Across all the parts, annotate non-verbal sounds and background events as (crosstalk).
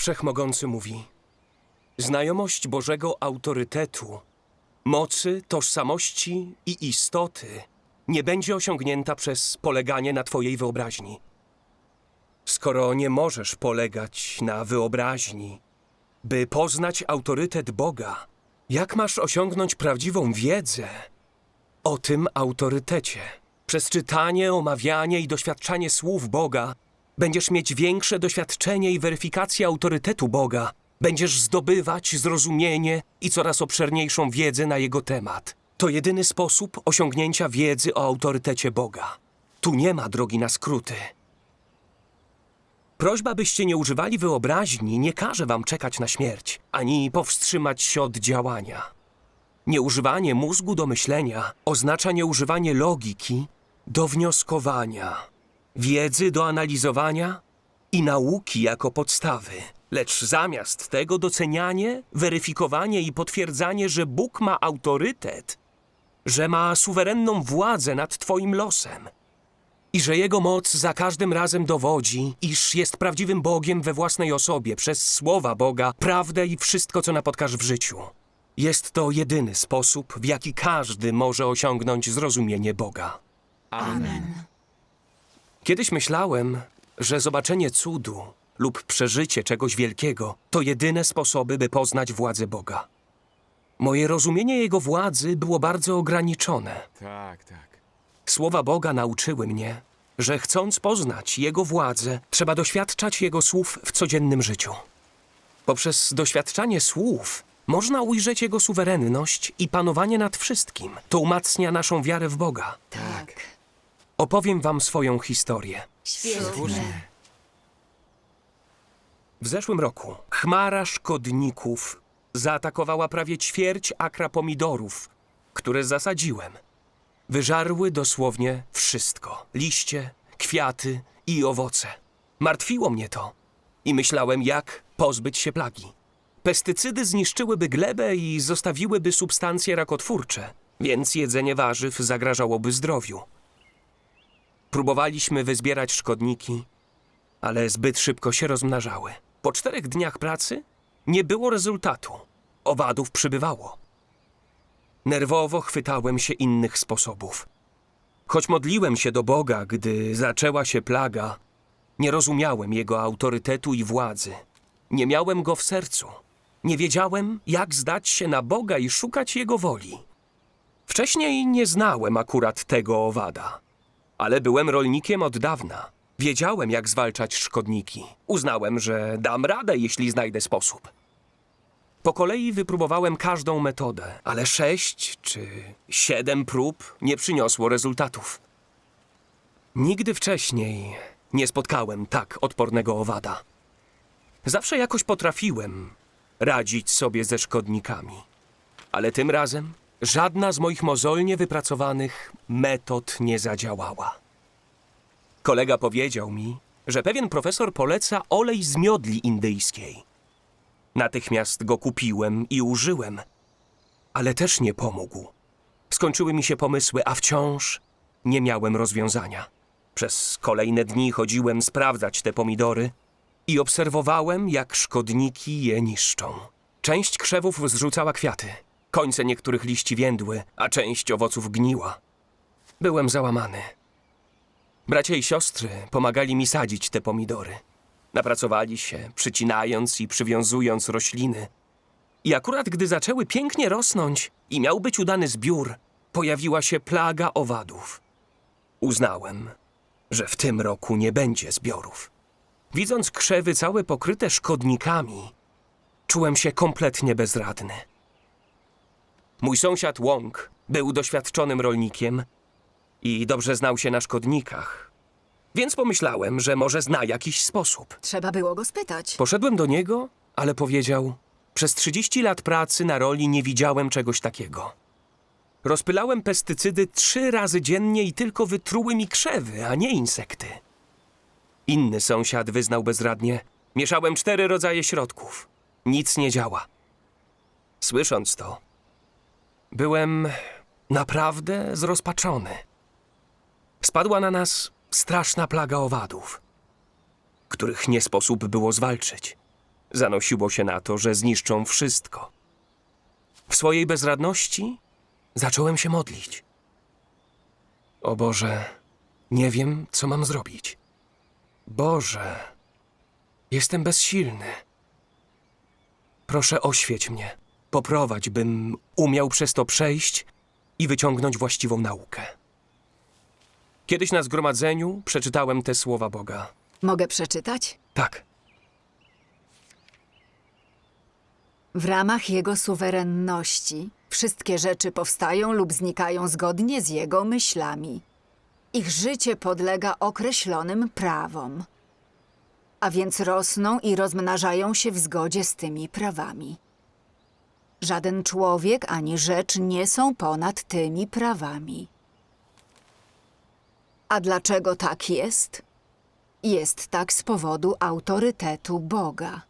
Wszechmogący mówi: Znajomość Bożego autorytetu, mocy, tożsamości i istoty nie będzie osiągnięta przez poleganie na Twojej wyobraźni. Skoro nie możesz polegać na wyobraźni, by poznać autorytet Boga, jak masz osiągnąć prawdziwą wiedzę o tym autorytecie? Przez czytanie, omawianie i doświadczanie słów Boga będziesz mieć większe doświadczenie i weryfikację autorytetu Boga. Będziesz zdobywać zrozumienie i coraz obszerniejszą wiedzę na jego temat. To jedyny sposób osiągnięcia wiedzy o autorytecie Boga. Tu nie ma drogi na skróty. Prośba, byście nie używali wyobraźni, nie każe wam czekać na śmierć, ani powstrzymać się od działania. Nieużywanie mózgu do myślenia oznacza nieużywanie logiki do wnioskowania, wiedzy do analizowania i nauki jako podstawy. Lecz zamiast tego docenianie, weryfikowanie i potwierdzanie, że Bóg ma autorytet, że ma suwerenną władzę nad Twoim losem i że Jego moc za każdym razem dowodzi, iż jest prawdziwym Bogiem we własnej osobie, przez słowa Boga, prawdę i wszystko, co napotkasz w życiu. Jest to jedyny sposób, w jaki każdy może osiągnąć zrozumienie Boga. Amen. Kiedyś myślałem, że zobaczenie cudu lub przeżycie czegoś wielkiego to jedyne sposoby, by poznać władzę Boga. Moje rozumienie Jego władzy było bardzo ograniczone. Tak, tak. Słowa Boga nauczyły mnie, że chcąc poznać Jego władzę, trzeba doświadczać Jego słów w codziennym życiu. Poprzez doświadczanie słów można ujrzeć Jego suwerenność i panowanie nad wszystkim. To umacnia naszą wiarę w Boga. Tak. Opowiem wam swoją historię. Świetnie. W zeszłym roku chmara szkodników zaatakowała prawie ćwierć akra pomidorów, które zasadziłem. Wyżarły dosłownie wszystko: liście, kwiaty i owoce. Martwiło mnie to i myślałem, jak pozbyć się plagi. Pestycydy zniszczyłyby glebę i zostawiłyby substancje rakotwórcze, więc jedzenie warzyw zagrażałoby zdrowiu. Próbowaliśmy wyzbierać szkodniki, ale zbyt szybko się rozmnażały. Po czterech dniach pracy nie było rezultatu. Owadów przybywało. Nerwowo chwytałem się innych sposobów. Choć modliłem się do Boga, gdy zaczęła się plaga, nie rozumiałem Jego autorytetu i władzy. Nie miałem Go w sercu. Nie wiedziałem, jak zdać się na Boga i szukać Jego woli. Wcześniej nie znałem akurat tego owada, ale byłem rolnikiem od dawna. Wiedziałem, jak zwalczać szkodniki. Uznałem, że dam radę, jeśli znajdę sposób. Po kolei wypróbowałem każdą metodę, ale sześć czy siedem prób nie przyniosło rezultatów. Nigdy wcześniej nie spotkałem tak odpornego owada. Zawsze jakoś potrafiłem radzić sobie ze szkodnikami. Ale tym razem żadna z moich mozolnie wypracowanych metod nie zadziałała. Kolega powiedział mi, że pewien profesor poleca olej z miodli indyjskiej. Natychmiast go kupiłem i użyłem, ale też nie pomógł. Skończyły mi się pomysły, a wciąż nie miałem rozwiązania. Przez kolejne dni chodziłem sprawdzać te pomidory i obserwowałem, jak szkodniki je niszczą. Część krzewów zrzucała kwiaty, końce niektórych liści więdły, a część owoców gniła. Byłem załamany. Bracia i siostry pomagali mi sadzić te pomidory. Napracowali się, przycinając i przywiązując rośliny. I akurat gdy zaczęły pięknie rosnąć i miał być udany zbiór, pojawiła się plaga owadów. Uznałem, że w tym roku nie będzie zbiorów. Widząc krzewy całe pokryte szkodnikami, czułem się kompletnie bezradny. Mój sąsiad Łąk był doświadczonym rolnikiem i dobrze znał się na szkodnikach. Więc pomyślałem, że może zna jakiś sposób. Trzeba było go spytać. Poszedłem do niego, ale powiedział: Przez 30 lat pracy na roli nie widziałem czegoś takiego. Rozpylałem pestycydy trzy razy dziennie i tylko wytruły mi krzewy, a nie insekty. Inny sąsiad wyznał bezradnie: Mieszałem cztery rodzaje środków. Nic nie działa. Słysząc to, byłem naprawdę zrozpaczony. Spadła na nas straszna plaga owadów, których nie sposób było zwalczyć. zanosiło się na to, że zniszczą wszystko. W swojej bezradności zacząłem się modlić. O Boże, nie wiem, co mam zrobić. Boże, jestem bezsilny. Proszę oświeć mnie, poprowadź, bym umiał przez to przejść i wyciągnąć właściwą naukę. Kiedyś na zgromadzeniu przeczytałem te słowa Boga. Mogę przeczytać? Tak, W ramach jego suwerenności wszystkie rzeczy powstają lub znikają zgodnie z jego myślami. Ich życie podlega określonym prawom, a więc rosną i rozmnażają się w zgodzie z tymi prawami. Żaden człowiek ani rzecz nie są ponad tymi prawami. A dlaczego tak jest? Jest tak z powodu autorytetu Boga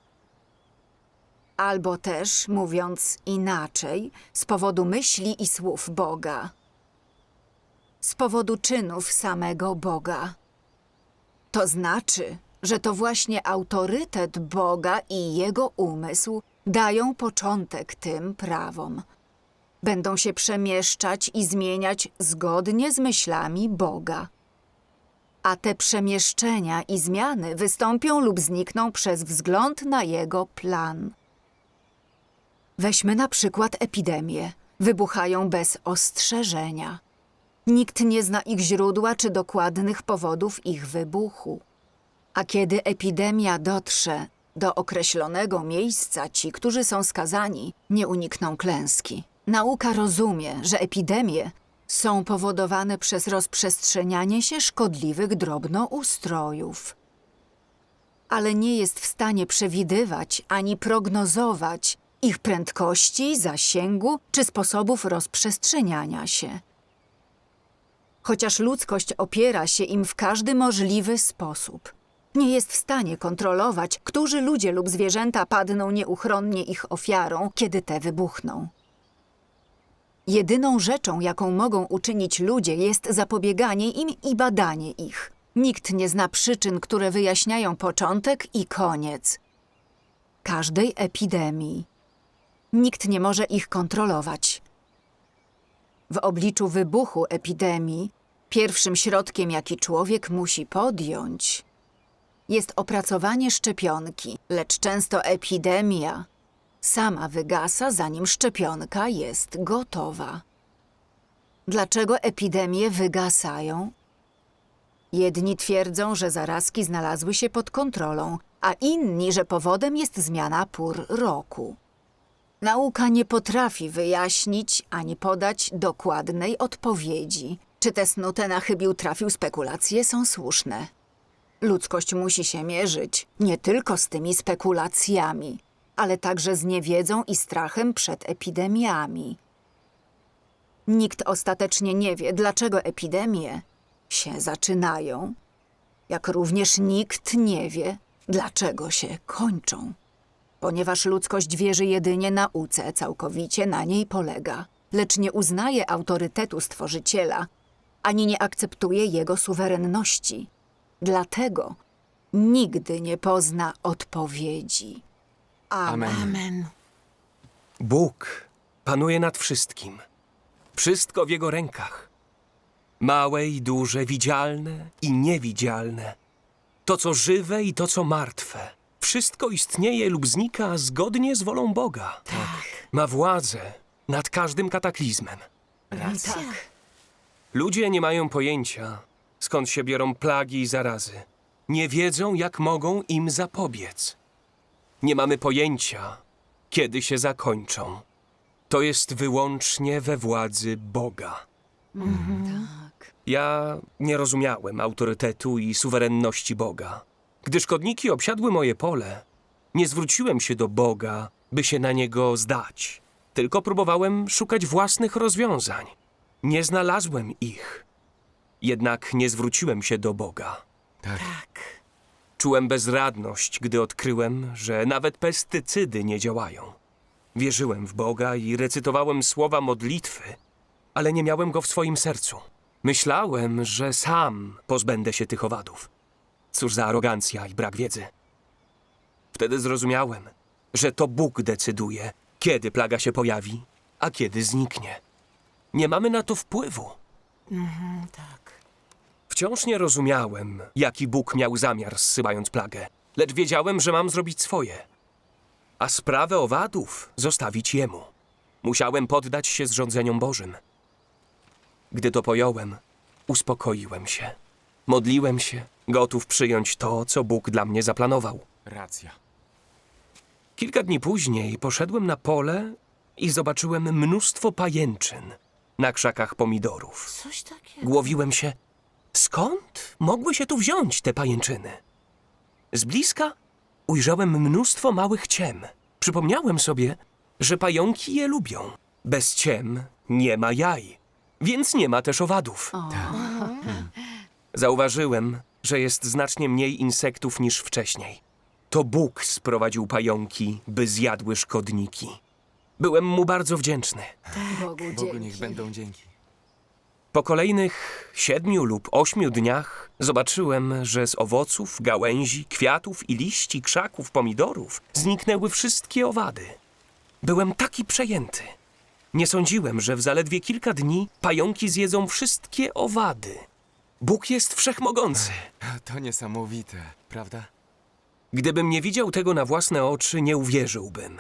albo też, mówiąc inaczej, z powodu myśli i słów Boga, z powodu czynów samego Boga. To znaczy, że to właśnie autorytet Boga i jego umysł dają początek tym prawom. Będą się przemieszczać i zmieniać zgodnie z myślami Boga. A te przemieszczenia i zmiany wystąpią lub znikną przez wzgląd na jego plan. Weźmy na przykład epidemie. Wybuchają bez ostrzeżenia. Nikt nie zna ich źródła czy dokładnych powodów ich wybuchu. A kiedy epidemia dotrze do określonego miejsca, ci, którzy są skazani, nie unikną klęski. Nauka rozumie, że epidemie są powodowane przez rozprzestrzenianie się szkodliwych drobnoustrojów ale nie jest w stanie przewidywać ani prognozować ich prędkości, zasięgu czy sposobów rozprzestrzeniania się. Chociaż ludzkość opiera się im w każdy możliwy sposób, nie jest w stanie kontrolować, którzy ludzie lub zwierzęta padną nieuchronnie ich ofiarą, kiedy te wybuchną. Jedyną rzeczą, jaką mogą uczynić ludzie, jest zapobieganie im i badanie ich. Nikt nie zna przyczyn, które wyjaśniają początek i koniec każdej epidemii. Nikt nie może ich kontrolować. W obliczu wybuchu epidemii, pierwszym środkiem, jaki człowiek musi podjąć, jest opracowanie szczepionki, lecz często epidemia sama wygasa, zanim szczepionka jest gotowa. Dlaczego epidemie wygasają? Jedni twierdzą, że zarazki znalazły się pod kontrolą, a inni, że powodem jest zmiana pór roku. Nauka nie potrafi wyjaśnić ani podać dokładnej odpowiedzi. Czy te snute na chybił trafił spekulacje są słuszne? Ludzkość musi się mierzyć nie tylko z tymi spekulacjami, ale także z niewiedzą i strachem przed epidemiami. Nikt ostatecznie nie wie, dlaczego epidemie się zaczynają, jak również nikt nie wie, dlaczego się kończą ponieważ ludzkość wierzy jedynie nauce, całkowicie na niej polega, lecz nie uznaje autorytetu Stworzyciela, ani nie akceptuje jego suwerenności. Dlatego nigdy nie pozna odpowiedzi. Amen. Amen. Bóg panuje nad wszystkim. Wszystko w jego rękach. Małe i duże, widzialne i niewidzialne. To, co żywe i to, co martwe. Wszystko istnieje lub znika zgodnie z wolą Boga. Tak. Ma władzę nad każdym kataklizmem. Racja. Tak. Ludzie nie mają pojęcia, skąd się biorą plagi i zarazy. Nie wiedzą, jak mogą im zapobiec. Nie mamy pojęcia, kiedy się zakończą. To jest wyłącznie we władzy Boga. Tak. Ja nie rozumiałem autorytetu i suwerenności Boga. Gdy szkodniki obsiadły moje pole, nie zwróciłem się do Boga, by się na niego zdać, tylko próbowałem szukać własnych rozwiązań. Nie znalazłem ich. Jednak nie zwróciłem się do Boga. Tak. Czułem bezradność, gdy odkryłem, że nawet pestycydy nie działają. Wierzyłem w Boga i recytowałem słowa modlitwy, ale nie miałem go w swoim sercu. Myślałem, że sam pozbędę się tych owadów. Cóż za arogancja i brak wiedzy. Wtedy zrozumiałem, że to Bóg decyduje, kiedy plaga się pojawi, a kiedy zniknie. Nie mamy na to wpływu. Tak. Wciąż nie rozumiałem, jaki Bóg miał zamiar zsyłając plagę, lecz wiedziałem, że mam zrobić swoje. A sprawę owadów zostawić Jemu. Musiałem poddać się zrządzeniom Bożym. Gdy to pojąłem, uspokoiłem się. Modliłem się, gotów przyjąć to, co Bóg dla mnie zaplanował. Racja. Kilka dni później poszedłem na pole i zobaczyłem mnóstwo pajęczyn na krzakach pomidorów. Coś takiego. Głowiłem się, skąd mogły się tu wziąć te pajęczyny? Z bliska ujrzałem mnóstwo małych ciem. Przypomniałem sobie, że pająki je lubią. Bez ciem nie ma jaj, więc nie ma też owadów. Zauważyłem, że jest znacznie mniej insektów niż wcześniej. To Bóg sprowadził pająki, by zjadły szkodniki. Byłem mu bardzo wdzięczny. Bogu Bogu dzięki. niech będą dzięki. Po kolejnych siedmiu lub ośmiu dniach zobaczyłem, że z owoców, gałęzi, kwiatów i liści krzaków pomidorów zniknęły wszystkie owady. Byłem taki przejęty. Nie sądziłem, że w zaledwie kilka dni pająki zjedzą wszystkie owady. Bóg jest wszechmogący. (laughs) To niesamowite, prawda? Gdybym nie widział tego na własne oczy, nie uwierzyłbym.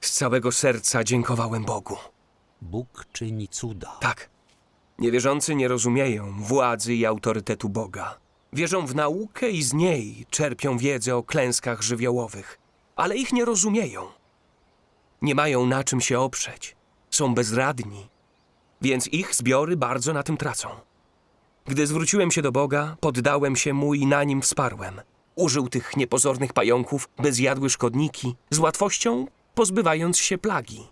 Z całego serca dziękowałem Bogu. Bóg czyni cuda. Tak. Niewierzący nie rozumieją władzy i autorytetu Boga. Wierzą w naukę i z niej czerpią wiedzę o klęskach żywiołowych, ale ich nie rozumieją. Nie mają na czym się oprzeć. Są bezradni, więc ich zbiory bardzo na tym tracą. Gdy zwróciłem się do Boga, poddałem się mu i na nim wsparłem. Użył tych niepozornych pająków, by zjadły szkodniki, z łatwością pozbywając się plagi.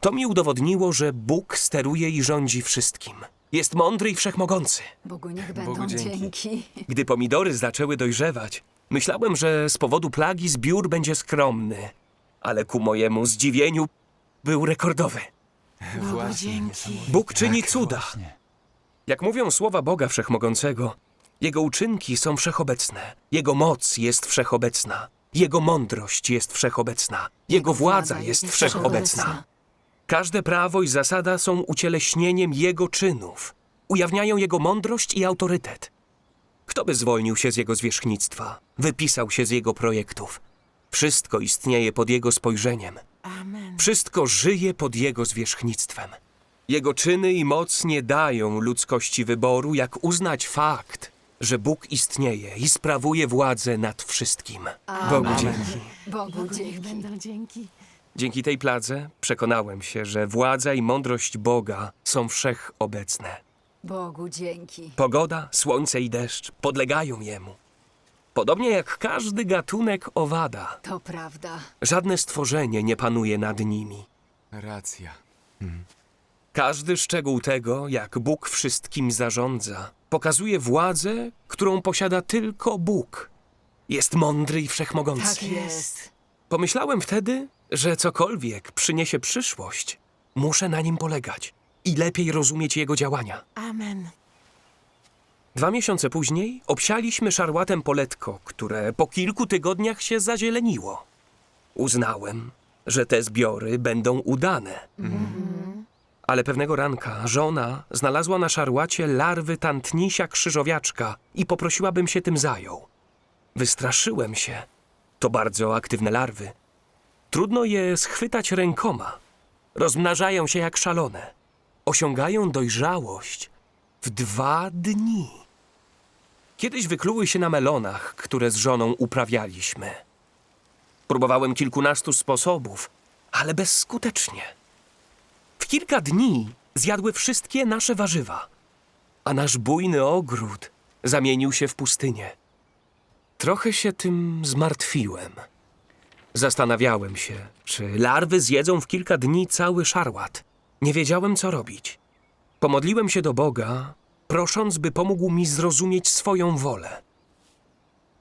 To mi udowodniło, że Bóg steruje i rządzi wszystkim. Jest mądry i wszechmogący. Bogu niech Bogu będą dzięki. dzięki. (laughs) Gdy pomidory zaczęły dojrzewać, myślałem, że z powodu plagi zbiór będzie skromny, ale ku mojemu zdziwieniu był rekordowy. Właśnie. dzięki. Bóg czyni cuda. Właśnie. Jak mówią słowa Boga Wszechmogącego, Jego uczynki są wszechobecne, Jego moc jest wszechobecna, Jego mądrość jest wszechobecna, Jego władza jest wszechobecna. Każde prawo i zasada są ucieleśnieniem Jego czynów, ujawniają Jego mądrość i autorytet. Kto by zwolnił się z Jego zwierzchnictwa, wypisał się z Jego projektów? Wszystko istnieje pod Jego spojrzeniem. Amen. Wszystko żyje pod jego zwierzchnictwem. Jego czyny i moc nie dają ludzkości wyboru, jak uznać fakt, że Bóg istnieje i sprawuje władzę nad wszystkim. Bogu dzięki. Bogu Niech dzięki. będą dzięki. Dzięki tej pladze przekonałem się, że władza i mądrość Boga są wszechobecne. Bogu dzięki. Pogoda, słońce i deszcz podlegają jemu. Podobnie jak każdy gatunek owada, To prawda. żadne stworzenie nie panuje nad nimi. Racja. Każdy szczegół tego, jak Bóg wszystkim zarządza, pokazuje władzę, którą posiada tylko Bóg. Jest mądry i wszechmogący. Tak jest. Pomyślałem wtedy, że cokolwiek przyniesie przyszłość, muszę na nim polegać i lepiej rozumieć jego działania. Amen. Dwa miesiące później obsialiśmy szarłatem poletko, które po kilku tygodniach się zazieleniło. Uznałem, że te zbiory będą udane. Ale pewnego ranka żona znalazła na szarłacie larwy tantnisia krzyżowiaczka i poprosiła, bym się tym zajął. Wystraszyłem się. To bardzo aktywne larwy. Trudno je schwytać rękoma. Rozmnażają się jak szalone. Osiągają dojrzałość w dwa dni. Kiedyś wykluły się na melonach, które z żoną uprawialiśmy. Próbowałem kilkunastu sposobów, ale bezskutecznie. W kilka dni zjadły wszystkie nasze warzywa, a nasz bujny ogród zamienił się w pustynię. Trochę się tym zmartwiłem. Zastanawiałem się, czy larwy zjedzą w kilka dni cały szarłat. Nie wiedziałem, co robić. Pomodliłem się do Boga, prosząc, by pomógł mi zrozumieć swoją wolę.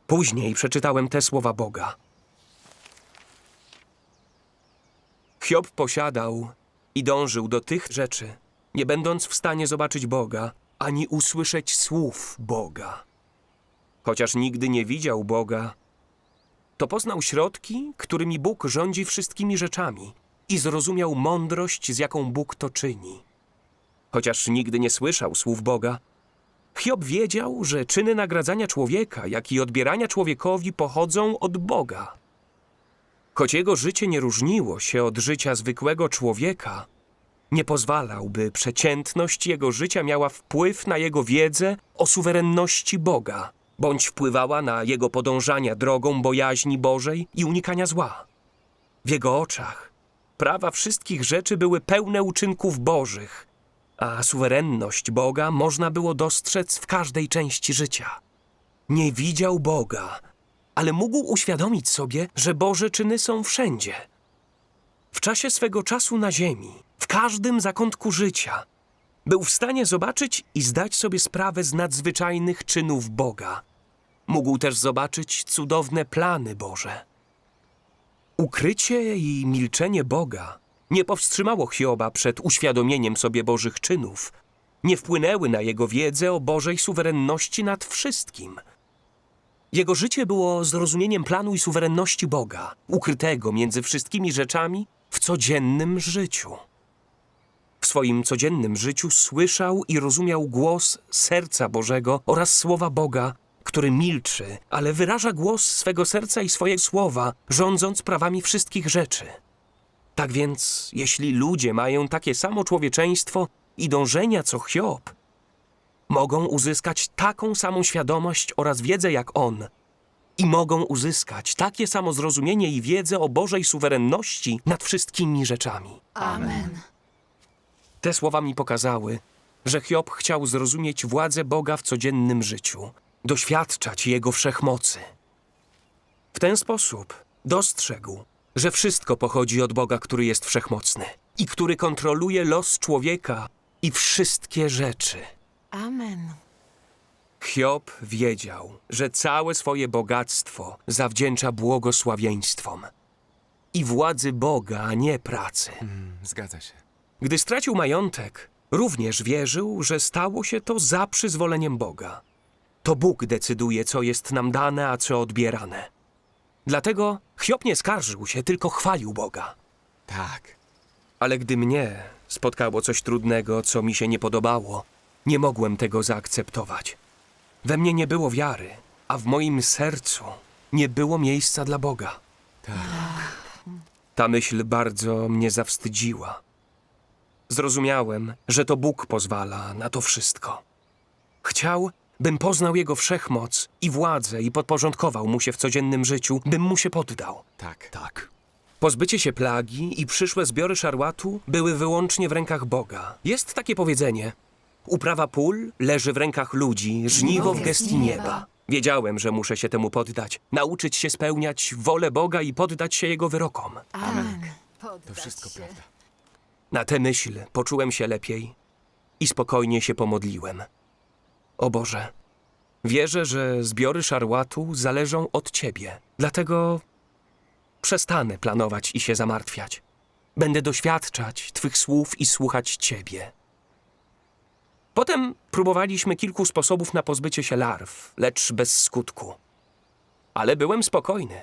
Później przeczytałem te słowa Boga. Hiob posiadał i dążył do tych rzeczy, nie będąc w stanie zobaczyć Boga ani usłyszeć słów Boga. Chociaż nigdy nie widział Boga, to poznał środki, którymi Bóg rządzi wszystkimi rzeczami i zrozumiał mądrość, z jaką Bóg to czyni. Chociaż nigdy nie słyszał słów Boga, Hiob wiedział, że czyny nagradzania człowieka, jak i odbierania człowiekowi pochodzą od Boga. Choć jego życie nie różniło się od życia zwykłego człowieka, nie pozwalał, by przeciętność jego życia miała wpływ na jego wiedzę o suwerenności Boga, bądź wpływała na jego podążania drogą bojaźni Bożej i unikania zła. W jego oczach prawa wszystkich rzeczy były pełne uczynków Bożych, a suwerenność Boga można było dostrzec w każdej części życia. Nie widział Boga, ale mógł uświadomić sobie, że Boże czyny są wszędzie. W czasie swego czasu na ziemi, w każdym zakątku życia, był w stanie zobaczyć i zdać sobie sprawę z nadzwyczajnych czynów Boga. Mógł też zobaczyć cudowne plany Boże. Ukrycie i milczenie Boga nie powstrzymało Hioba przed uświadomieniem sobie Bożych czynów, nie wpłynęły na jego wiedzę o Bożej suwerenności nad wszystkim. Jego życie było zrozumieniem planu i suwerenności Boga, ukrytego między wszystkimi rzeczami w codziennym życiu. Swoim codziennym życiu słyszał i rozumiał głos serca Bożego oraz słowa Boga, który milczy, ale wyraża głos swego serca i swoje słowa, rządząc prawami wszystkich rzeczy. Tak więc, jeśli ludzie mają takie samo człowieczeństwo i dążenia co Hiob, mogą uzyskać taką samą świadomość oraz wiedzę jak on i mogą uzyskać takie samo zrozumienie i wiedzę o Bożej suwerenności nad wszystkimi rzeczami. Amen. Te słowa mi pokazały, że Hiob chciał zrozumieć władzę Boga w codziennym życiu, doświadczać Jego wszechmocy. W ten sposób dostrzegł, że wszystko pochodzi od Boga, który jest wszechmocny i który kontroluje los człowieka i wszystkie rzeczy. Amen. Hiob wiedział, że całe swoje bogactwo zawdzięcza błogosławieństwom i władzy Boga, a nie pracy. Mm, zgadza się. Gdy stracił majątek, również wierzył, że stało się to za przyzwoleniem Boga. To Bóg decyduje, co jest nam dane, a co odbierane. Dlatego Hiob nie skarżył się, tylko chwalił Boga. Tak. Ale gdy mnie spotkało coś trudnego, co mi się nie podobało, nie mogłem tego zaakceptować. We mnie nie było wiary, a w moim sercu nie było miejsca dla Boga. Tak. Ta myśl bardzo mnie zawstydziła. Zrozumiałem, że to Bóg pozwala na to wszystko. Chciał, bym poznał Jego wszechmoc i władzę i podporządkował mu się w codziennym życiu, bym mu się poddał. Tak. Tak. Pozbycie się plagi i przyszłe zbiory szarłatu były wyłącznie w rękach Boga. Jest takie powiedzenie: Uprawa pól leży w rękach ludzi, żniwo w gestii nieba. Wiedziałem, że muszę się temu poddać, nauczyć się spełniać wolę Boga i poddać się Jego wyrokom. Amen. To wszystko prawda. Na tę myśl poczułem się lepiej i spokojnie się pomodliłem. O Boże, wierzę, że zbiory szarłatu zależą od Ciebie, dlatego przestanę planować i się zamartwiać. Będę doświadczać Twych słów i słuchać Ciebie. Potem próbowaliśmy kilku sposobów na pozbycie się larw, lecz bez skutku. Ale byłem spokojny,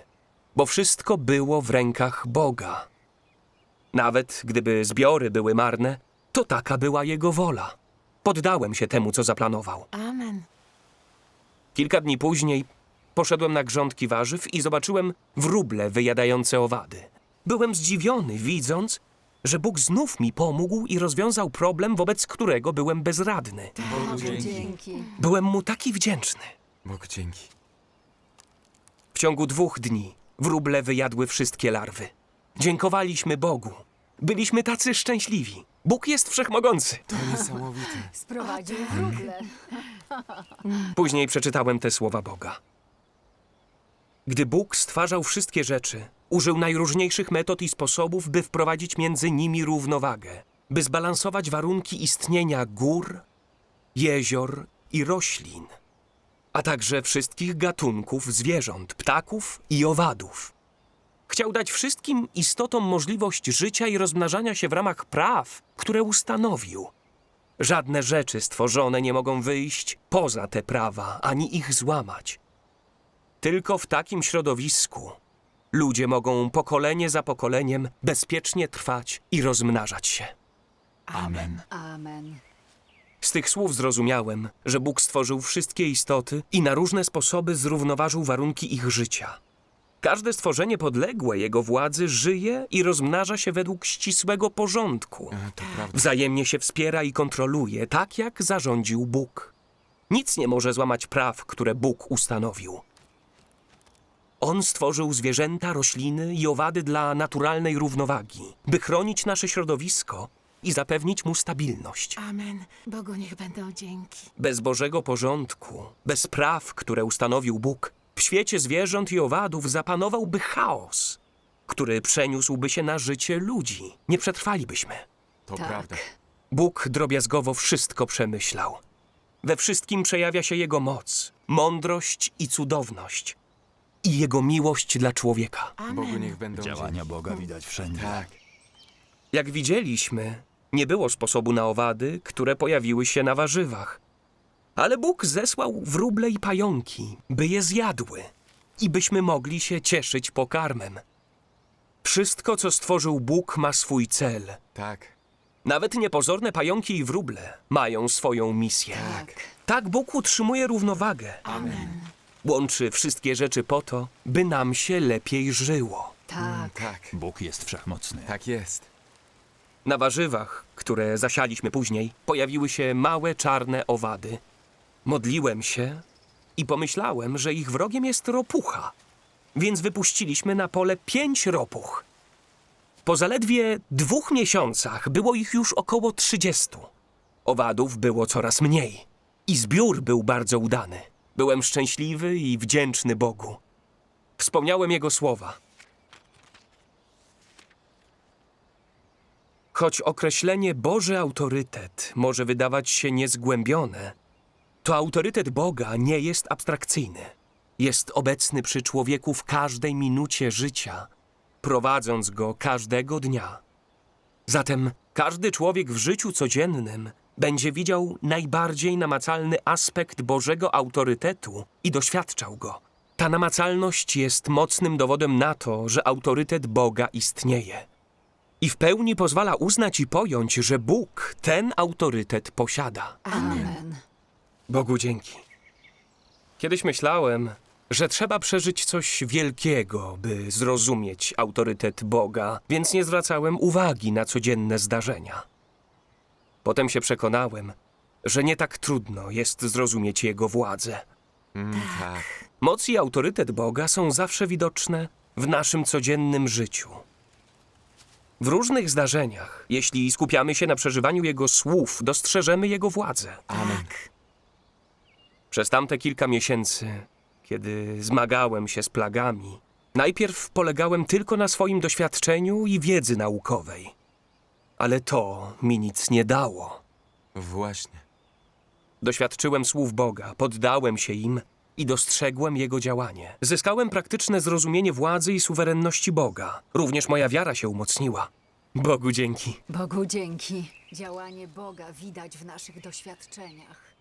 bo wszystko było w rękach Boga. Nawet gdyby zbiory były marne, to taka była jego wola. Poddałem się temu, co zaplanował. Amen. Kilka dni później poszedłem na grządki warzyw i zobaczyłem wróble wyjadające owady. Byłem zdziwiony, widząc, że Bóg znów mi pomógł i rozwiązał problem, wobec którego byłem bezradny. Bogu dzięki. Dzięki. Byłem mu taki wdzięczny. Bogu dzięki. W ciągu dwóch dni wróble wyjadły wszystkie larwy. Dziękowaliśmy Bogu. Byliśmy tacy szczęśliwi. Bóg jest wszechmogący. To niesamowite. Sprowadził wróble. Później przeczytałem te słowa Boga. Gdy Bóg stwarzał wszystkie rzeczy, użył najróżniejszych metod i sposobów, by wprowadzić między nimi równowagę, by zbalansować warunki istnienia gór, jezior i roślin, a także wszystkich gatunków zwierząt, ptaków i owadów. Chciał dać wszystkim istotom możliwość życia i rozmnażania się w ramach praw, które ustanowił. Żadne rzeczy stworzone nie mogą wyjść poza te prawa, ani ich złamać. Tylko w takim środowisku ludzie mogą pokolenie za pokoleniem bezpiecznie trwać i rozmnażać się. Amen. Amen. Z tych słów zrozumiałem, że Bóg stworzył wszystkie istoty i na różne sposoby zrównoważył warunki ich życia. Każde stworzenie podległe jego władzy żyje i rozmnaża się według ścisłego porządku. E, To prawda. Wzajemnie się wspiera i kontroluje, tak jak zarządził Bóg. Nic nie może złamać praw, które Bóg ustanowił. On stworzył zwierzęta, rośliny i owady dla naturalnej równowagi, by chronić nasze środowisko i zapewnić mu stabilność. Amen. Bogu niech będą dzięki. Bez Bożego porządku, bez praw, które ustanowił Bóg, w świecie zwierząt i owadów zapanowałby chaos, który przeniósłby się na życie ludzi. Nie przetrwalibyśmy. To Tak. prawda. Bóg drobiazgowo wszystko przemyślał. We wszystkim przejawia się Jego moc, mądrość i cudowność. I Jego miłość dla człowieka. Bogu Amen. niech będą Działania Boga widać dzięki. wszędzie. Tak. Jak widzieliśmy, nie było sposobu na owady, które pojawiły się na warzywach. Ale Bóg zesłał wróble i pająki, by je zjadły i byśmy mogli się cieszyć pokarmem. Wszystko, co stworzył Bóg, ma swój cel. Tak. Nawet niepozorne pająki i wróble mają swoją misję. Tak. Tak Bóg utrzymuje równowagę. Amen. Łączy wszystkie rzeczy po to, by nam się lepiej żyło. Tak. Tak. Bóg jest wszechmocny. Tak jest. Na warzywach, które zasialiśmy później, pojawiły się małe czarne owady. Modliłem się i pomyślałem, że ich wrogiem jest ropucha. Więc wypuściliśmy na pole pięć ropuch. Po zaledwie dwóch miesiącach było ich już około trzydziestu. Owadów było coraz mniej. I zbiór był bardzo udany. Byłem szczęśliwy i wdzięczny Bogu. Wspomniałem Jego słowa. Choć określenie Boży autorytet może wydawać się niezgłębione, to autorytet Boga nie jest abstrakcyjny. Jest obecny przy człowieku w każdej minucie życia, prowadząc go każdego dnia. Zatem każdy człowiek w życiu codziennym będzie widział najbardziej namacalny aspekt Bożego autorytetu i doświadczał go. Ta namacalność jest mocnym dowodem na to, że autorytet Boga istnieje i w pełni pozwala uznać i pojąć, że Bóg ten autorytet posiada. Amen. Bogu dzięki. Kiedyś myślałem, że trzeba przeżyć coś wielkiego, by zrozumieć autorytet Boga, więc nie zwracałem uwagi na codzienne zdarzenia. Potem się przekonałem, że nie tak trudno jest zrozumieć Jego władzę. Mm, tak. Moc i autorytet Boga są zawsze widoczne w naszym codziennym życiu. W różnych zdarzeniach, jeśli skupiamy się na przeżywaniu Jego słów, dostrzeżemy Jego władzę. Amen. Przez tamte kilka miesięcy, kiedy zmagałem się z plagami, najpierw polegałem tylko na swoim doświadczeniu i wiedzy naukowej. Ale to mi nic nie dało. Właśnie. Doświadczyłem słów Boga, poddałem się im i dostrzegłem Jego działanie. Zyskałem praktyczne zrozumienie władzy i suwerenności Boga. Również moja wiara się umocniła. Bogu dzięki. Bogu dzięki. Działanie Boga widać w naszych doświadczeniach.